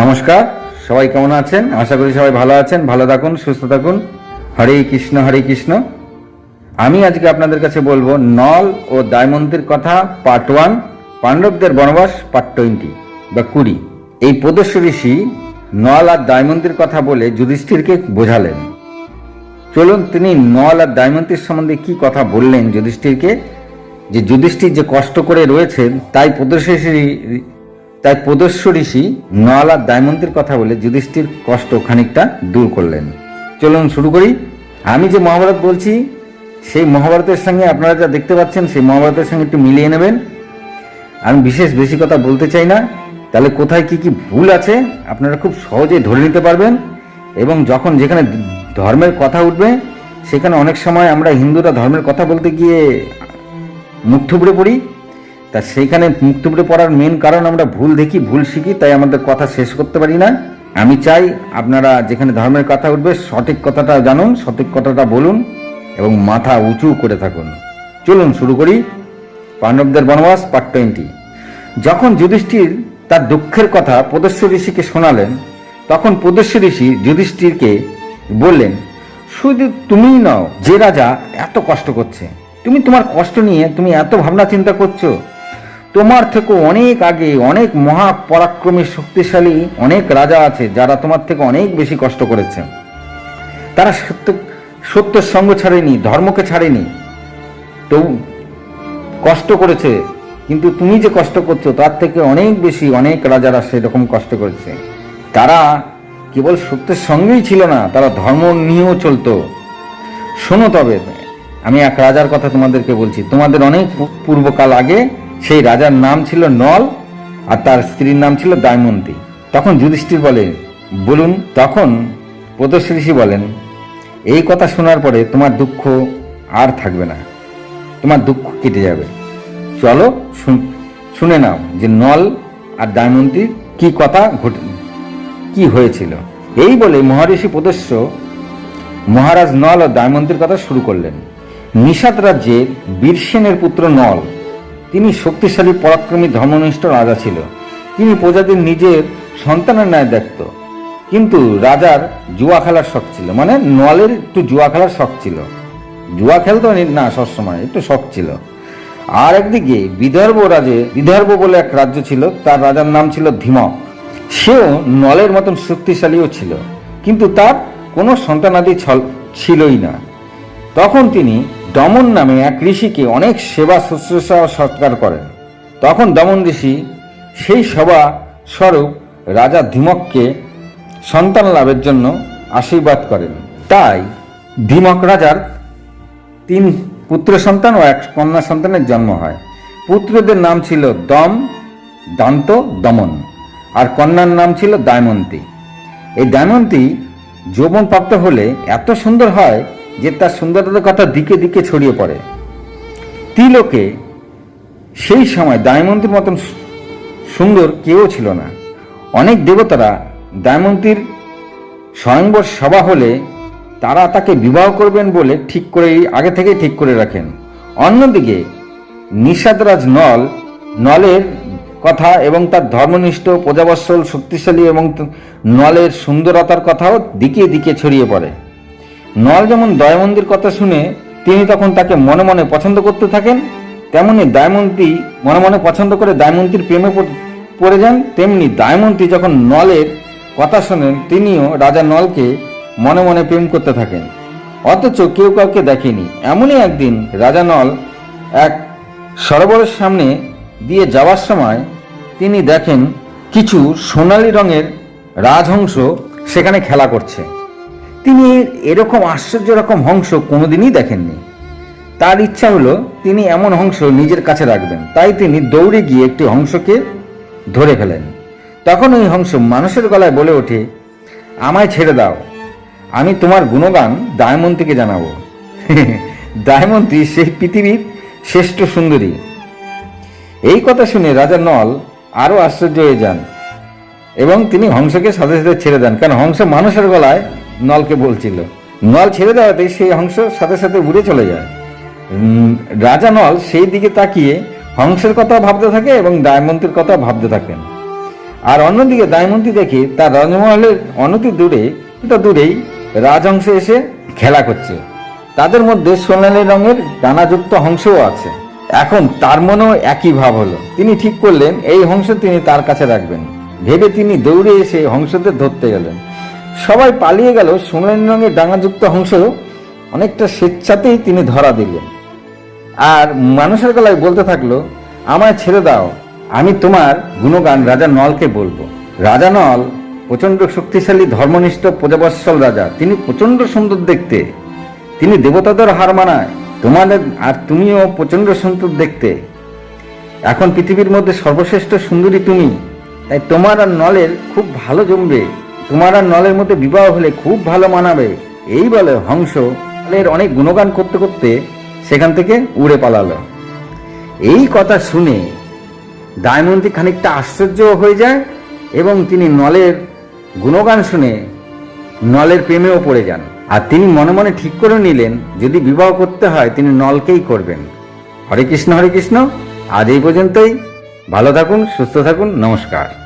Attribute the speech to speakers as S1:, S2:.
S1: নমস্কার, সবাই কেমন আছেন? আশা করি সবাই ভালো আছেন, ভালো থাকুন, সুস্থ থাকুন। হরে কৃষ্ণ হরে কৃষ্ণ। আমি আজকে আপনাদের কাছে বলব, নল ও দায়মন্তীর কথা পার্ট ওয়ান পাণ্ডবদের বনবাস পার্ট টোয়েন্টি বা কুড়ি। এই প্রদর্শ ঋষি নল আর দায়মন্তীর কথা বলে যুধিষ্ঠিরকে বোঝালেন। চলুন, তিনি নল আর দায়মন্তীর সম্বন্ধে কি কথা বললেন যুধিষ্ঠিরকে? যে যুধিষ্ঠির যে কষ্ট করে রয়েছেন, তাই প্রদর্শ তাই প্রদস্য ঋষি নল আর কথা বলে যুধিষ্ঠির কষ্ট খানিকটা দূর করলেন। চলুন শুরু করি। আমি যে মহাভারত বলছি, সেই মহাভারতের সঙ্গে আপনারা যা দেখতে পাচ্ছেন, সেই মহাভারতের সঙ্গে একটু মিলিয়ে নেবেন। আমি বিশেষ বেশি কথা বলতে চাই না। তাহলে কোথায় কি কি ভুল আছে, আপনারা খুব সহজে ধরে নিতে পারবেন। এবং যখন যেখানে ধর্মের কথা উঠবে, সেখানে অনেক সময় আমরা হিন্দুরা ধর্মের কথা বলতে গিয়ে মুখ থুবড়ে পড়ি। তা সেইখানে মুখ থুবড়ে পড়ার মেন কারণ আমরা ভুল দেখি, ভুল শিখি, তাই আমাদের কথা শেষ করতে পারি না। আমি চাই আপনারা যেখানে ধর্মের কথা উঠবে, সঠিক কথাটা জানুন, সঠিক কথাটা বলুন এবং মাথা উঁচু করে থাকুন। চলুন শুরু করি পাণ্ডবদের বনবাস পার্ট টোয়েন্টি যখন যুধিষ্ঠির তার দুঃখের কথা প্রদস্য ঋষিকে শোনালেন, তখন প্রদস্য ঋষি যুধিষ্ঠিরকে বললেন, শুধু তুমিই নও, যে রাজা এত কষ্ট করছে, তুমি তোমার কষ্ট নিয়ে তুমি এত ভাবনা চিন্তা করছ তোমার থেকে অনেক আগে অনেক মহাপরাক্রমী শক্তিশালী অনেক রাজা আছে যারা তোমার থেকে অনেক বেশি কষ্ট করেছে। তারা সত্য, সত্যের সঙ্গ ছাড়েনি, ধর্মকে ছাড়েনি। তো কষ্ট করেছে, কিন্তু তুমি যে কষ্ট করছ, তার থেকে অনেক বেশি অনেক রাজারা সেরকম কষ্ট করেছে। তারা কেবল সত্যের সঙ্গেই ছিল না, তারা ধর্ম নিয়েও চলতো। শোনো তবে, আমি এক রাজার কথা তোমাদেরকে বলছি। তোমাদের অনেক পূর্বকাল আগে সেই রাজার নাম ছিল নল আর তার স্ত্রীর নাম ছিল দায়মন্তী। তখন যুধিষ্ঠির বলে, বলুন, তখন প্রদর্শ ঋষি বলেন, এই কথা শোনার পরে তোমার দুঃখ আর থাকবে না, তোমার দুঃখ কেটে যাবে। চলো শুন- নাও যে নল আর দায়মন্তীর কি কথা ঘটে, কি হয়েছিল। এই বলে মহর্ষি প্রদস্য মহারাজ নল ও দায়মন্তীর কথা শুরু করলেন। নিষাদ রাজ্যের বীরসেনের পুত্র নল তিনি শক্তিশালী, পরাক্রমী, ধর্মনিষ্ঠ রাজা ছিল। তিনি প্রজাদের নিজের সন্তানের ন্যায় দেখত। কিন্তু রাজার জুয়া খেলার শখ ছিল। মানে নলের একটু জুয়া খেলার শখ ছিল। জুয়া খেলতো না সবসময় একটু শখ ছিল। আর একদিকে বিদর্ভ রাজে, বিদর্ভ বলে এক রাজ্য ছিল, তার রাজার নাম ছিল ধীমক। সেও নলের মতন শক্তিশালীও ছিল। কিন্তু তার কোনো সন্তানাদি ছল ছিলই না। তখন তিনি দমন নামে এক ঋষিকে অনেক সেবা শুশ্রূষা সৎকার করেন। তখন দমন ঋষি সেই সভা স্বরূপ রাজা ধীমককে সন্তান লাভের জন্য আশীর্বাদ করেন। তাই ধীমক রাজার তিন পুত্র সন্তান ও এক কন্যা সন্তানের জন্ম হয়। পুত্রদের নাম ছিল দম, দান্ত, দমন। আর কন্যার নাম ছিল দায়মন্তী। এই দায়মন্তী যৌবন প্রাপ্ত হলে এত সুন্দর হয় যে তার সুন্দরতার কথা দিকে দিকে ছড়িয়ে পড়ে। তিলোকে সেই সময় দায়মন্তীর মতন সুন্দর কেউ ছিল না। অনেক দেবতারা দায়মন্তীর স্বয়ংবর সভা হলে তারা তাকে বিবাহ করবেন বলে ঠিক করে আগে থেকেই ঠিক করে রাখেন। অন্যদিকে নিষাদরাজ নল, নলের কথা এবং তার ধর্মনিষ্ঠ, প্রজাবৎসল, শক্তিশালী এবং নলের সুন্দরতার কথাও দিকে দিকে ছড়িয়ে পড়ে। নল যেমন দয়ামন্দির কথা শুনে তিনি তখন তাকে মনে মনে পছন্দ করতে থাকেন, তেমনি দায়মন্তী মনে মনে পছন্দ করে দায়মন্তীর প্রেমে পড়ে যান, তেমনি দায়মন্তী যখন নলের কথা শোনেন, তিনিও রাজা নলকে মনে মনে প্রেম করতে থাকেন। অথচ কেউ কাউকে দেখেনি। এমনই একদিন রাজা নল এক সরোবরের সামনে দিয়ে যাওয়ার সময় তিনি দেখেন কিছু সোনালী রঙের রাজহংস সেখানে খেলা করছে। তিনি এরকম আশ্চর্য রকম হংস কোনোদিনই দেখেননি। তার ইচ্ছা হলো তিনি এমন হংস নিজের কাছে রাখবেন। তাই তিনি দৌড়ে গিয়ে একটি হংসকে ধরে ফেলেন। তখন ওই হংস মানুষের গলায় বলে ওঠে, আমায় ছেড়ে দাও। আমি তোমার গুণগান দায়মন্তীকে জানাব। দায়মন্তী সেই পৃথিবীর শ্রেষ্ঠ সুন্দরী। এই কথা শুনে রাজা নল আরও আশ্চর্য হয়ে যান এবং তিনি হংসকে সাথে সাথে ছেড়ে দেন। কারণ হংস মানুষের গলায় নলকে বলছিল। নল ছেড়ে দেওয়াতে সেই হংস সাথে সাথে উড়ে চলে যায়। রাজা নল সেই দিকে তাকিয়ে হংসের কথা ভাবতে থাকে এবং ডায়মন্তের কথা ভাবতে থাকেন আর অন্যদিকে দায়মন্তী দেখে তার রাজমহলের অনতি দূরে, এটা দূরেই রাজহংসে এসে খেলা করছে। তাদের মধ্যে সোনালী রঙের ডানাযুক্ত হংসও আছে। এখন তার মনেও একই ভাব হলো। তিনি ঠিক করলেন, এই হংস তিনি তার কাছে রাখবেন। ভেবে তিনি দৌড়ে এসে হংসদের ধরতে গেলেন। সবাই পালিয়ে গেল সোনালী রঙের ডাঙাযুক্ত হংস অনেকটা স্বেচ্ছাতেই তিনি ধরা দিলেন। আর মানুষের গলায় বলতে থাকল, আমায় ছেড়ে দাও, আমি তোমার গুণগান রাজা নলকে বলব। রাজা নল প্রচণ্ড শক্তিশালী, ধর্মনিষ্ঠ, প্রজাবৎসল রাজা। তিনি প্রচণ্ড সুন্দর দেখতে। তিনি দেবতাদের হার মানায়। তোমাদের আর তুমিও প্রচণ্ড সুন্দর দেখতে। এখন পৃথিবীর মধ্যে সর্বশ্রেষ্ঠ সুন্দরী তুমি। তাই তোমার আর নলের খুব ভালো জমবে। তোমার আর নলের মধ্যে বিবাহ হলে খুব ভালো মানাবে। এই বলে হংস নলের অনেক গুণগান করতে করতে সেখান থেকে উড়ে পালালো। এই কথা শুনে দায়মন্তী খানিকটা আশ্চর্য হয়ে যায় এবং তিনি নলের গুণগান শুনে নলের প্রেমেও পড়ে যান। আর তিনি মনে মনে ঠিক করে নিলেন, যদি বিবাহ করতে হয় তিনি নলকেই করবেন। হরে কৃষ্ণ হরে কৃষ্ণ। আজ এই পর্যন্তই। ভালো থাকুন, সুস্থ থাকুন, নমস্কার।